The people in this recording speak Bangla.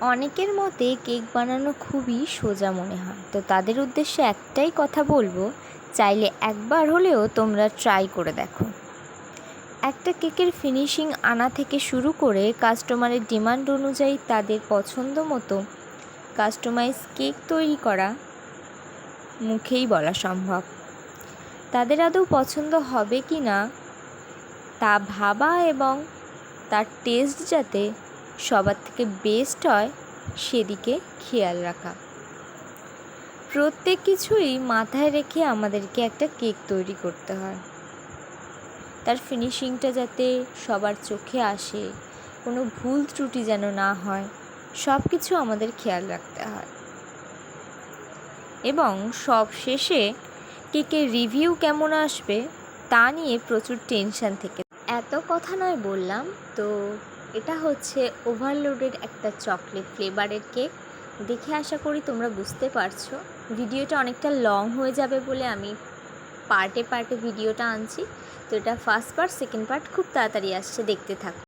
অনেকের মতে কেক বানানো খুবই সোজা মনে হয়। তো তাদের উদ্দেশ্যে একটাই কথা বলব, চাইলে একবার হলেও তোমরা ট্রাই করে দেখো। একটা কেকের ফিনিশিং আনা থেকে শুরু করে কাস্টমারের ডিমান্ড অনুযায়ী তাদের পছন্দ মতো কাস্টমাইজ কেক তৈরি করা মুখেই বলা সম্ভব। তাদের আদৌ পছন্দ হবে কি না তা ভাবা এবং তার টেস্ট যাতে সবার থেকে বেস্ট হয় সেদিকে খেয়াল রাখা। প্রত্যেক কিছুই মাথায় রেখে আমাদেরকে একটা কেক তৈরি করতে হয়। তার ফিনিশিংটা যাতে সবার চোখে আসে, কোনো ভুল ত্রুটি যেন না হয় সব কিছু আমাদের খেয়াল রাখতে হয়। এবং সব শেষে কেকের রিভিউ কেমন আসবে তা নিয়ে প্রচুর টেনশন থেকে। এত কথা নয় বললাম, তো এটা হচ্ছে ওভারলোডেড একটা চকলেট ফ্লেভারের কেক। দেখে আশা করি তোমরা বুঝতে পারছ। ভিডিওটা অনেকটা লং হয়ে যাবে বলে আমি পার্টে পার্টে ভিডিওটা আনছি। তো এটা ফার্স্ট পার্ট, সেকেন্ড পার্ট খুব তাড়াতাড়ি আসছে দেখতে থাকো।